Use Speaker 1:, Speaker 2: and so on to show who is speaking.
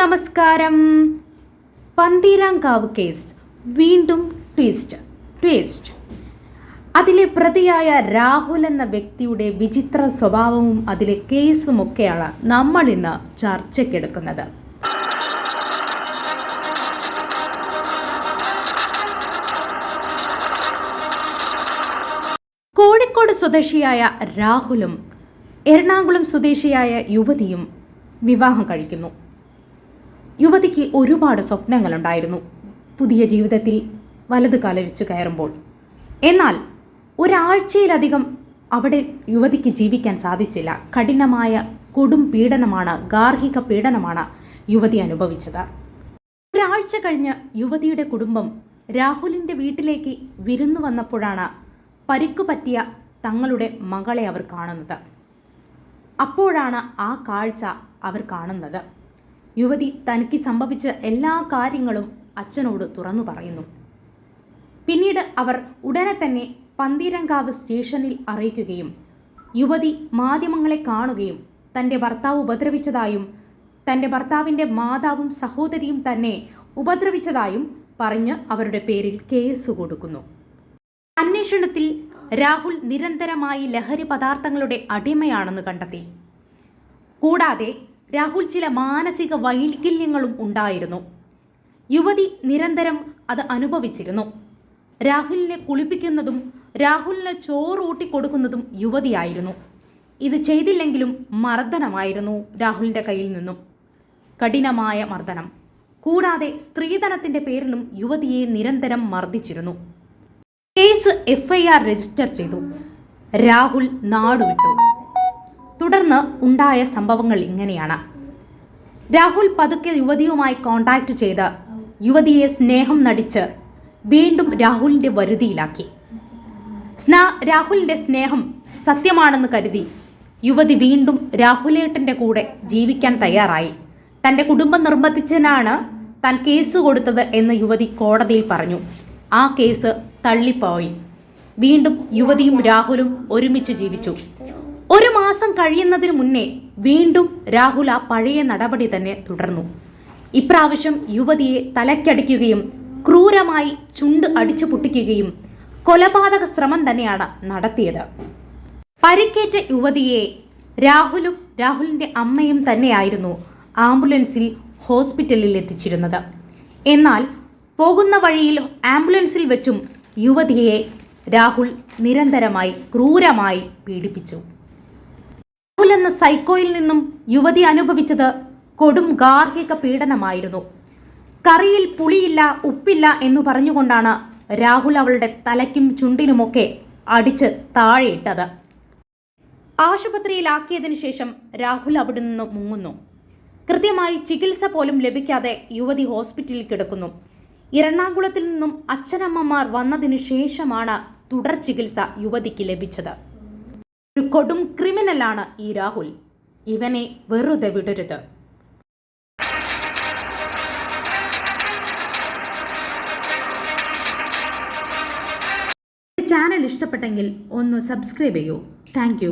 Speaker 1: നമസ്കാരം. പന്തീരാങ്കാവ് കേസ് വീണ്ടും twist twist അതിലെ പ്രതിയായ രാഹുൽ എന്ന വ്യക്തിയുടെ വിചിത്ര സ്വഭാവവും അതിലെ കേസുമൊക്കെയാണ് നമ്മൾ ഇന്ന് ചർച്ചയ്ക്കെടുക്കുന്നത്. കോഴിക്കോട് സ്വദേശിയായ രാഹുലും എറണാകുളം സ്വദേശിയായ യുവതിയും വിവാഹം കഴിക്കുന്നു. യുവതിക്ക് ഒരുപാട് സ്വപ്നങ്ങളുണ്ടായിരുന്നു. പുതിയ ജീവിതത്തിൽ വലത് കലവിച്ച് കയറുമ്പോൾ. എന്നാൽ ഒരാഴ്ചയിലധികം അവിടെ യുവതിക്ക് ജീവിക്കാൻ സാധിച്ചില്ല. കഠിനമായ കൊടും പീഡനമാണ് ഗാർഹിക പീഡനമാണ് യുവതി അനുഭവിച്ചത്. ഒരാഴ്ച കഴിഞ്ഞ് യുവതിയുടെ കുടുംബം രാഹുലിന്റെ വീട്ടിലേക്ക് വിരുന്നു വന്നപ്പോഴാണ് പരിക്കു പറ്റിയ തങ്ങളുടെ മകളെ അവർ കാണുന്നത്. അപ്പോഴാണ് ആ കാഴ്ച അവർ കാണുന്നത്. യുവതി തനിക്ക് സംഭവിച്ച എല്ലാ കാര്യങ്ങളും അച്ഛനോട് തുറന്നു പറയുന്നു. പിന്നീട് അവർ ഉടനെ തന്നെ പന്തീരങ്കാവ് സ്റ്റേഷനിൽ അറിയിക്കുകയും യുവതി മാധ്യമങ്ങളെ കാണുകയും തന്റെ ഭർത്താവ് ഉപദ്രവിച്ചതായും തന്റെ ഭർത്താവിന്റെ മാതാവും സഹോദരിയും തന്നെ ഉപദ്രവിച്ചതായും പറഞ്ഞ് അവരുടെ പേരിൽ കേസ് കൊടുക്കുന്നു. അന്വേഷണത്തിൽ രാഹുൽ നിരന്തരമായി ലഹരി പദാർത്ഥങ്ങളുടെ അടിമയാണെന്ന് കണ്ടെത്തി. കൂടാതെ രാഹുൽ ചില മാനസിക വൈകല്യങ്ങളും ഉണ്ടായിരുന്നു. യുവതി നിരന്തരം അത് അനുഭവിച്ചിരുന്നു. രാഹുലിനെ കുളിപ്പിക്കുന്നതും രാഹുലിന് ചോറൂട്ടി കൊടുക്കുന്നതും യുവതിയായിരുന്നു. ഇത് ചെയ്തില്ലെങ്കിലും മർദ്ദനമായിരുന്നു രാഹുലിന്റെ കയ്യിൽ നിന്നും. കഠിനമായ മർദ്ദനം. കൂടാതെ സ്ത്രീധനത്തിന്റെ പേരിലും യുവതിയെ നിരന്തരം മർദ്ദിച്ചിരുന്നു. കേസ് എഫ്ഐആർ രജിസ്റ്റർ ചെയ്തു. രാഹുൽ നാടുവിട്ടു. തുടർന്ന് ഉണ്ടായ സംഭവങ്ങൾ ഇങ്ങനെയാണ്. രാഹുൽ പതുക്കെ യുവതിയുമായി കോണ്ടാക്ട് ചെയ്ത് യുവതിയെ സ്നേഹം നടിച്ച് വീണ്ടും രാഹുലിന്റെ വരുതിയിലാക്കി. സ്നാ രാഹുലിന്റെ സ്നേഹം സത്യമാണെന്ന് കരുതി യുവതി വീണ്ടും രാഹുലേട്ടന്റെ കൂടെ ജീവിക്കാൻ തയ്യാറായി. തന്റെ കുടുംബം നിർബന്ധിച്ചതിനാണ് താൻ കേസ് കൊടുത്തത് എന്ന് യുവതി കോടതിയിൽ പറഞ്ഞു. ആ കേസ് തള്ളിപ്പോയി. വീണ്ടും യുവതിയും രാഹുലും ഒരുമിച്ച് ജീവിച്ചു. ഒരു മാസം കഴിയുന്നതിന് മുന്നേ വീണ്ടും രാഹുൽ ആ പഴയ നടപടി തന്നെ തുടർന്നു. ഇപ്രാവശ്യം യുവതിയെ തലയ്ക്കടിക്കുകയും ക്രൂരമായി ചുണ്ട് അടിച്ചു പൊട്ടിക്കുകയും കൊലപാതക ശ്രമം തന്നെയാണ് നടത്തിയത്. പരിക്കേറ്റ യുവതിയെ രാഹുലും രാഹുലിന്റെ അമ്മയും തന്നെയായിരുന്നു ആംബുലൻസിൽ ഹോസ്പിറ്റലിൽ എത്തിച്ചിരുന്നത്. എന്നാൽ പോകുന്ന വഴിയിൽ ആംബുലൻസിൽ വെച്ചും യുവതിയെ രാഹുൽ നിരന്തരമായി ക്രൂരമായി പീഡിപ്പിച്ചു. രാഹുൽ എന്ന സൈക്കോയിൽ നിന്നും യുവതി അനുഭവിച്ചത് കൊടും ഗാർഹിക പീഡനമായിരുന്നു. കറിയിൽ പുളിയില്ല ഉപ്പില്ല എന്ന് പറഞ്ഞുകൊണ്ടാണ് രാഹുൽ അവളുടെ തലയ്ക്കും ചുണ്ടിനുമൊക്കെ അടിച്ച് താഴെയിട്ടത്. ആശുപത്രിയിലാക്കിയതിനു ശേഷം രാഹുൽ അവിടെ നിന്ന് മുങ്ങുന്നു. കൃത്യമായി ചികിത്സ പോലും ലഭിക്കാതെ യുവതി ഹോസ്പിറ്റലിൽ കിടക്കുന്നു. എറണാകുളത്തിൽ നിന്നും അച്ഛനമ്മമാർ വന്നതിനു ശേഷമാണ് തുടർ ചികിത്സ യുവതിക്ക് ലഭിച്ചത്. ഒരു കൊടും ക്രിമിനലാണ് ഈ രാഹുൽ. ഇവനെ വെറുതെ വിടരുത്. ചാനൽ ഇഷ്ടപ്പെട്ടെങ്കിൽ ഒന്ന് സബ്സ്ക്രൈബ് ചെയ്യൂ. താങ്ക്